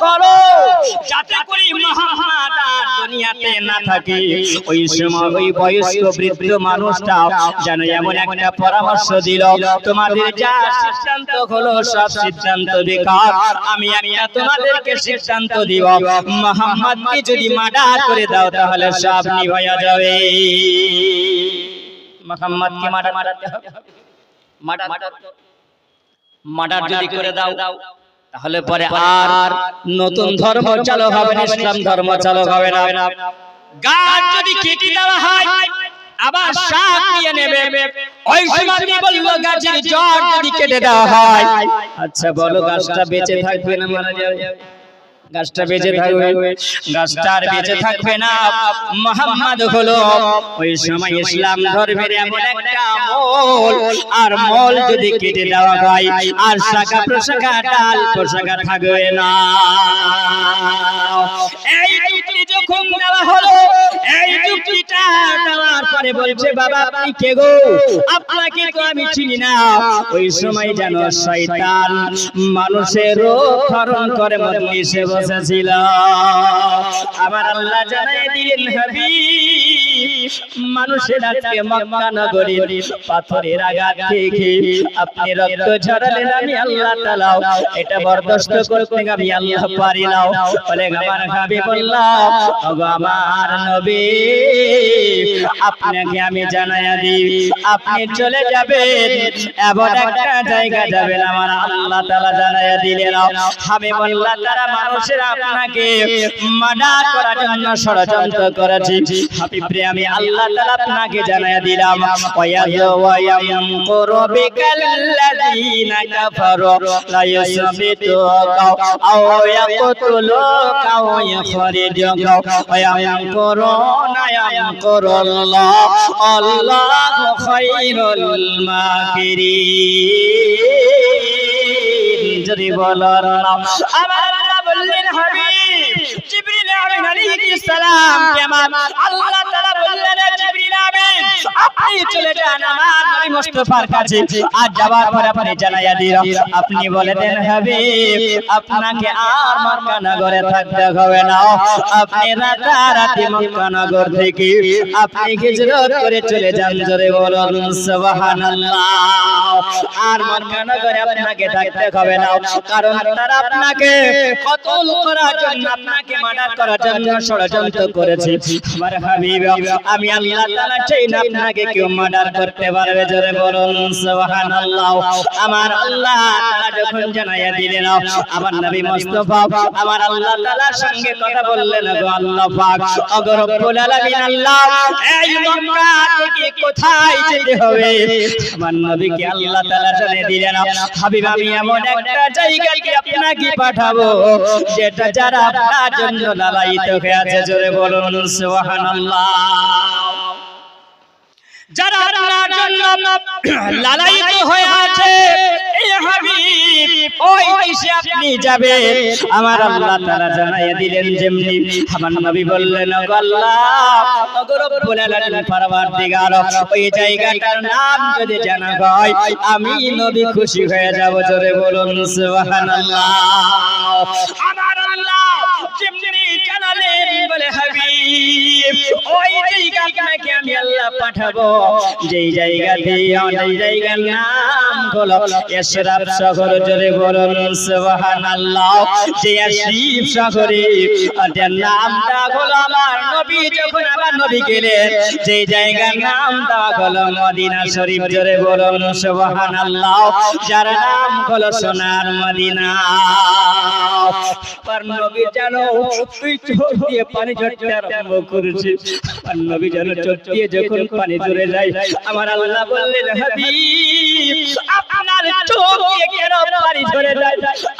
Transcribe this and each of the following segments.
করো পরামর্শ দিল, তোমাদের যা সিদ্ধান্ত হলো, সব সিদ্ধান্ত আমি তোমাদেরকে সিদ্ধান্ত দিব। যদি করে দাও, তাহলে সব নিভয়া যাবে। মার্ডার যদি করে দাও তাহলে পরে আর নতুন ধর্ম চালু হবে না ইসলাম ধর্ম চালু হবে না। গাছ যদি কেটে দেওয়া হয় আবার শাক নিয়ে নেবে। ওই সময় কি বলল গাছের জড় যদি কেটে দেওয়া হয়। আচ্ছা বলো গাছটা বেঁচে থাকবে না মারা যাবে? গাছটা বেঁচে থাকবে। গাছটা আর বেঁচে থাকবে না। মোহাম্মদ হলো ওই সময় ইসলাম ধর্মের এমন একটা মল আর মল যদি কেটে দেওয়া হয় আর শাখা প্রশাখা ডাল প্রশাখা থাকবে না। এই যুক্তি যখন দেওয়া হলো এই যুক্তিটা দেওয়ার পরে বলছে বাবা আপনি কে গো? আপনাকে তো আমি চিনি না। ওই সময় যেন শয়তান মানুষের ধারণ করে মজলিসে বসেছিল। আমার আল্লাহ জানাই দিলেন হাবিব মানুষের আজকে মক্কা নগরীর পাথরের আঘাত থেকে আপনি রক্ত ঝরালেন আমি আল্লাহ তাআলা এটা বরদাস্ত করতে আমি আল্লাহ পারি না। বলে আমার হাবিব ওগো আমার নবী আপনাকে আমি জানাইয়া দিই আপনি চলে যাবেন, এমন একটা জায়গা যাবেন, আমার আল্লাহ তাআলা জানাইয়া দিলেন হাবিব আল্লাহ তারা মানুষের আপনাকে মার্ডার করার জন্য ষড়যন্ত্র করেছে। হাবিব রে, আমি আল্লাহ তাআলা আপনাকে জানাইয়া দিলাম ওয়ায়াম কুরবিকাল্লাযীনা কাফারু, লা ইয়াসবিতুকা আও ইয়াকতুলুকা আও ইখরিজুকা ওয়ায়াম কুরুনা ইয়ামকুরুল্লাহ। আল্লাহু খায়রুল মাকিরিন যদি বলার নাম, আমার আল্লাহ বললেন, হাবিব, জিবরিল আমিন আলাইহিস সালাম, কে আল্লাহ তাআলা বললেন জিবরিল আমিন, আপনি চলে যান আমার নবী মুস্তাফার কাছে আর যাওয়ার পরে আপনি জানাইয়া দিলাম। আপনি বলে দেন, হাবিব, আপনাকে আর মক্কা নগরে থাকতে হবে না। আপনি রাতারাতি মক্কা নগর থেকে আপনি হিজরত করে চলে যান। জোরে বলুন, সুবহানাল্লাহ। আর মক্কা নগরে আপনাকে থাকতে হবে না। কারণ তারা আপনাকে কতল করার জন্য, আপনাকে মার্ডার করার জন্য ষড়যন্ত্র করেছে। আমার হাবিব, আমি আল্লাহ তাআলা চাই না আপনাকে কেউ মার্ডার করতে পারবে। জোরে বলুন, সুবহানাল্লাহ। আমার আল্লাহ তাআলা যখন জানাইয়া দিলেন, আমার নবী মুস্তাফা, আমার আল্লাহ তাআলার সঙ্গে কথা বললেন, গো আল্লাহ পাক ওগো রব্বুল আলামিন আল্লাহ, এই মক্কা থেকে কোথায় যেতে হবে? আমার নবীকে আল্লাহ তাআলা জানিয়ে দিলেন, হাবিব, আমি এমন একটা জায়গায় আপনাকে পাঠাবো, যেটা যারা আপনার জন্য লালায়িত হয়ে আছে। জোরে বলুন, সুবহানাল্লাহ। যারা আপনার জন্য লালায়িত হয়ে আছে ওই দেশে আপনি যাবেন। আমার আল্লাহ তাআলা জানাইয়া দিলেন যেমনি আমার নবী বললেন ওগো আল্লাহ ওগো রব্বুল আলামিন পরওয়ারদিগার ওই জায়গাটার নাম যদি জানা হয় আমি নবী খুশি হয়ে যাব। জোরে বলুন সুবহানাল্লাহ। আমার আল্লাহ যেমনি জানালেন বলে হাবিব ওই জায়গা আপনাকে আমি আল্লাহ পাঠাবো। যেই জায়গা দিয়ে অনেক জায়গার নাম হলো এসরাফ শহর জোরে বলুন, সুবহানাল্লাহ। যে আসিফ শহরে ওটার নামটা হলো আমার নবী, যখন আমার নবী গেলেন যেই জায়গার নামটা হলো মদিনা শরীফ জোরে বলুন, সুবহানাল্লাহ। যার নাম হলো সোনার মদিনা। আর নবী জানো তুই চোখ দিয়ে পানি ঝরতে আরম্ভ করেছে। আর নবী জানো চোখ দিয়ে যখন পানি ঝরে যায়, আমার আল্লাহ বললেন, হাবিব আপনার চোখ দিয়ে কেন পানি ঝরে যায়?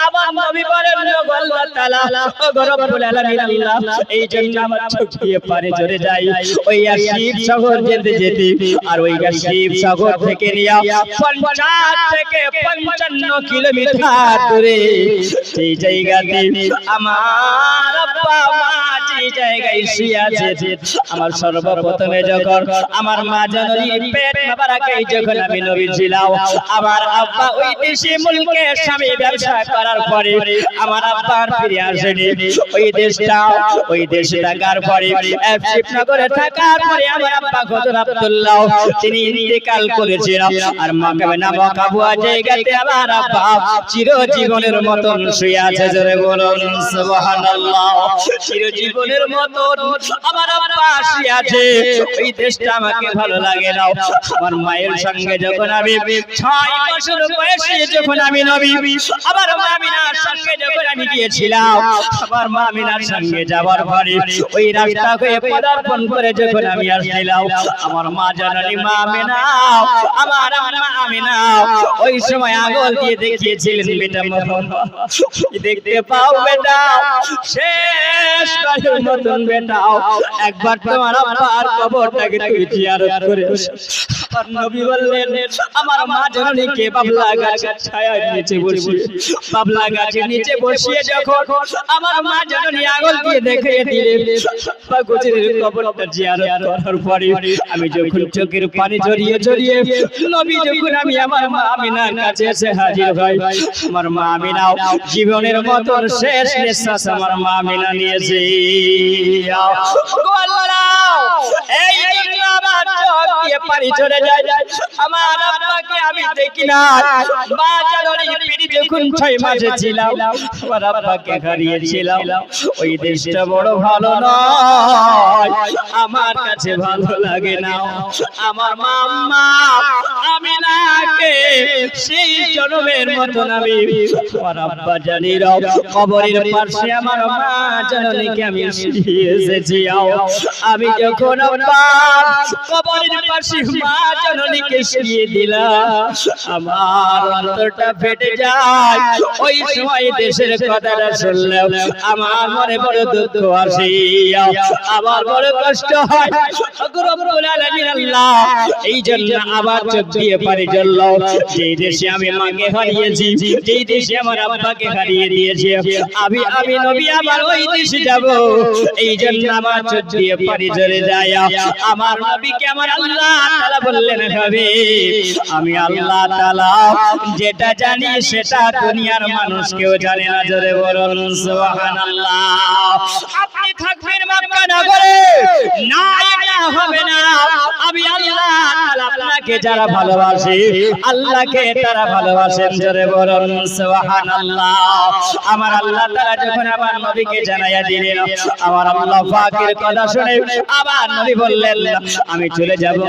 আমার নবী বলেন ওগো আল্লাহ তাআলা ওগো রব্বুল আলামিন আল্লাহ এই জন্য আমার চোখ দিয়ে পানি ঝরে যায়। ওই আসিফ শহর যেতে যেতে, আর ওই আসিফ শহর থেকে নিয়া পঞ্চাশ থেকে পঞ্চান্ন কিলোমিটার দূরে, সেই জায়গাতে আমার আব্বা, মা আমার সর্বপ্রথমে যখন আমার মা জননী পেট বাবারাকে যখন আমি নবী ছিলাম, আমার আব্বা ওই দেশে মুলকে স্বামী ব্যবসা করার পরে আমার আব্বা ফিরে আসেনি। ওই দেশটা, ওই দেশে থাকার পরে শিবনগরে থাকার পরে আমার আব্বা গদর আব্দুল্লাহ, তিনি ইন্তেকাল করেছেন। আর মাকামে নামক আবুয়া জায়গাতে আমার আব্বা চিরজীবনের মতন শুয়ে আছে, জোরে বলুন, সুবহানাল্লাহ। আমার শুয়ে আছে দেশটা আমাকে ভালো লাগে না। আমার মায়ের সঙ্গে যখন আমি ছয় বছর বয়সে যখন আমি নবী, আমার মা মিনার সঙ্গে যখন আমি গিয়েছিলাম, আমার মা মিনার সঙ্গে যাওয়ার পরে ওই রাস্তা হয়ে পদার্পণ করে যখন আমি আসছিলাম, আমার মা জননী মা আমার ওই সময় আগল দিয়ে দেখিয়েছিলেন বেটা দেখতে পাও বেটা, শেষ মতন বেটা একবার তোমার আব্বার কবরটাকে তুই জিয়ারত করে নবী বললেন আমার মা জননীকে বাবলা গাছের নিচে বসিয়ে বাবলা গাছের নিচে বসিয়ে যখন আমার মা জননী আগল দিয়ে দিলেন কবরটা জিয়ারত করার পরে আমি যখন চোখের পানি জড়িয়ে জড়িয়ে নবী যখন আমি আমার মা আমিনার কাছে এসে হাজির হই আমার মা আমিনাও জীবনের মতন শেষ নিঃশ্বাস আমার মা আমিনা নিয়েছে আল্লাহ, এই জন্য আমার দিয়ে পানি ঝরে যায়। আমার আব্বাকে আমি দেখি না। মা জাননি পিড়ি যখন ছয় মাসে ছিলাম, আমার আব্বাকে হারিয়েছিলাম। ওই দেশটা বড় ভালো নয়। আমার কাছে ভালো লাগে না। আমার মাম্মা আমি নাকে সেই জন্মের মতন আমি আমার আব্বা জানি কবরের পাশে আমার মা জননীকে আমি এসেছি। আমি যখন আব্বা কবরের মা জননীকে দিলাম আমার অন্তরটা ফেটে যায়। ওই সময় দেশের কথাটা শুনলেও আমার মনে বড় দুঃখ আমার বড় কষ্ট হয়। এই জন্য আবার চোখ দিয়ে জ্বলল। যেই দেশে আমি মাকে হারিয়েছি, যেই দেশে আমার আব্বাকে হারিয়ে দিয়েছি, আমি আমি নবী আমার ওই দেশে যাব। এই জন্য আমার চোখ দিয়ে পানি ঝরে যায়। আমার আমার আল্লাহ আমি আল্লাহ যেটা জানি সেটা দুনিয়ার মানুষ কেউ জানে না, জোরে বলুন আপনি থাকবেন মক্কা নগরে হবে না। আমি আল্লাহ আপনাকে যারা আল্লাহকে তারা ভালোবাসেন, জোরে বলুন আমার আল্লাহ যখন আমার নবীকে জানাইয়া দিলেন, আমার আল্লাহ কথা শুনে আবার নবী বললেন, আমি চলে যাব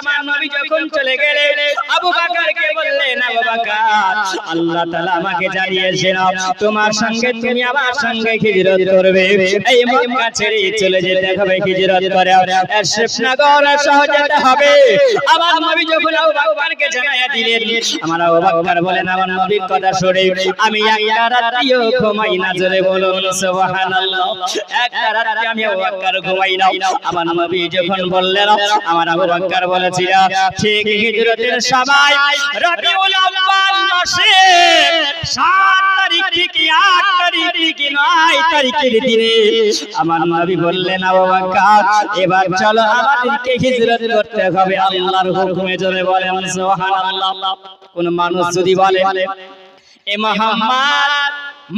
আমার নবী যখন চলে গেলেন, আবু বললেন, আবু আল্লাহ তাআলা আমাকে জানিয়েছেন, তোমার সঙ্গে তুমি আমার সঙ্গে হিজরত করবে। এই মক্কা ছেড়ে চলে যেতে হবে, হিজরত করে। শিবনগর শহর যেতে হবে। আমার নবী যখন আবু জানাইয়া দিলেন, আমার আবু বলেন, আমার নবীর কথা শুনে আমি একটা ঘুমাই না, জোরে বলুন, সুবহানাল্লাহ। একটা আমি আবু ঘুমাই না। আমার নবী যখন বললেন, আমার আবু ঠিক হিজরতের রবিউল আউয়াল মাসে 7 তারিখ থেকে 8 তারিখ থেকে 9 তারিখের দিনে আমার নবী বললেন, আবু এবার চলো আমাদেরকে হিজরত করতে হবে। আল্লাহর হুকুমে জোরে বলেন, সুবহানাল্লাহ। কোন মানুষ যদি বলে এ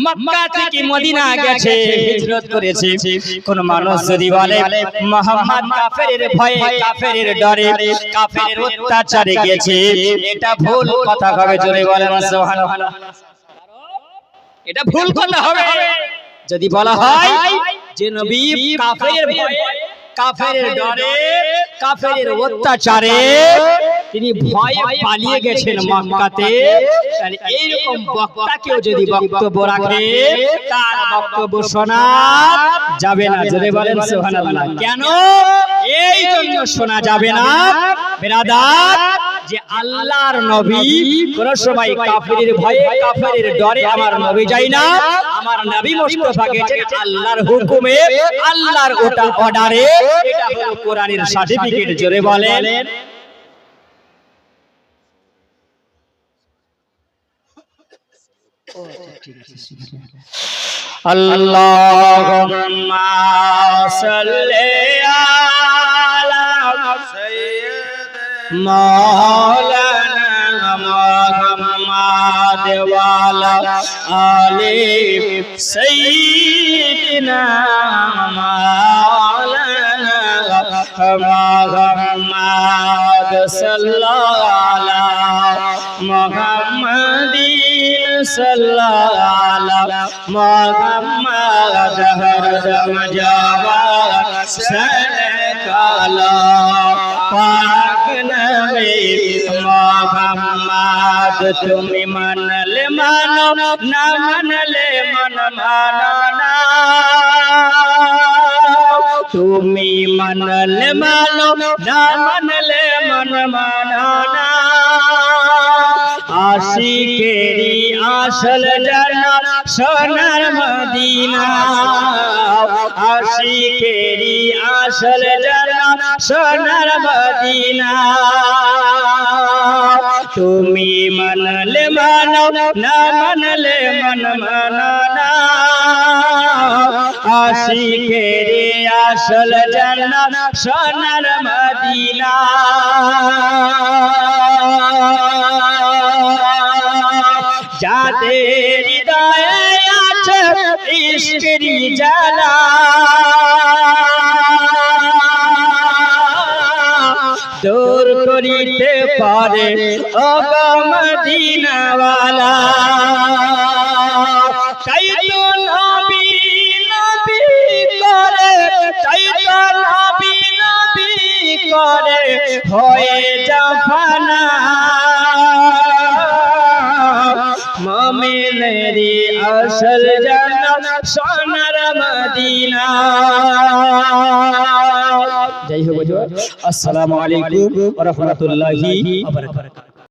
মক্কা থেকে মদিনা গেছে, হিজরত করেছে। কোন মানুষ যদি বলে, মোহাম্মদ কাফেরের ভয়ে কাফেরের ডরে, কাফেরের অত্যাচারে গেছে, এটা ভুল কথা হবে সুবহানাল্লাহ। এটা ভুল কথা হবে। যদি বলা হয় যে নবী কাফেরের ভয়ে, কাফেরের ডরে, কাফেরের অত্যাচারে তিনি ভয়ে পালিয়ে গেছেন মক্কাতে, তাহলে বক্তাকেও যদি বক্তব্য রাখে তার বক্তব্য শোনা যাবে না। যদি বলেন সুবহানাল্লাহ। কেন? এই জন্য শোনা যাবে না। বেরাদার যে আল্লাহর নবী কোন সময় কাফিরের ভয়ে কাফিরের ডরে আমার নবী যাই না। আমার নবী মুস্তাফা গেছে আল্লাহর হুকুমে আল্লাহর ওটা অর্ডারে এটা হলো কোরআনের সার্টিফিকেট জোরে বলেন। اللهم صل على مولانا محمد وعلى آل سيدنا مولانا محمد صلى على محمد सल्ला मोहम्मद हर दम जावा सन काला पाक नबी मोहम्मद तुम्हें मन ले मानो न मन ले मन मानो ना তুমি মানলে মানো না মানলে মন মানো না আশিকেরি আসল জান্নাত সোনার মদিনা। আশিকেরি আসল জান্নাত সোনার মদিনা। তুমি মানলে মানো না মানলে মন মানো না। আশিকেরি আসল জান্নাত সোনার মদিনা। যাদের হৃদয়ে আছে ইশকেরি জ্বালা। দূর করিতে পারে অগমদিনওয়ালা সোনার মদিনা। যাই হোক। আসসালামু আলাইকুম ওয়া রাহমাতুল্লাহি ওয়া বারাকাতুহু।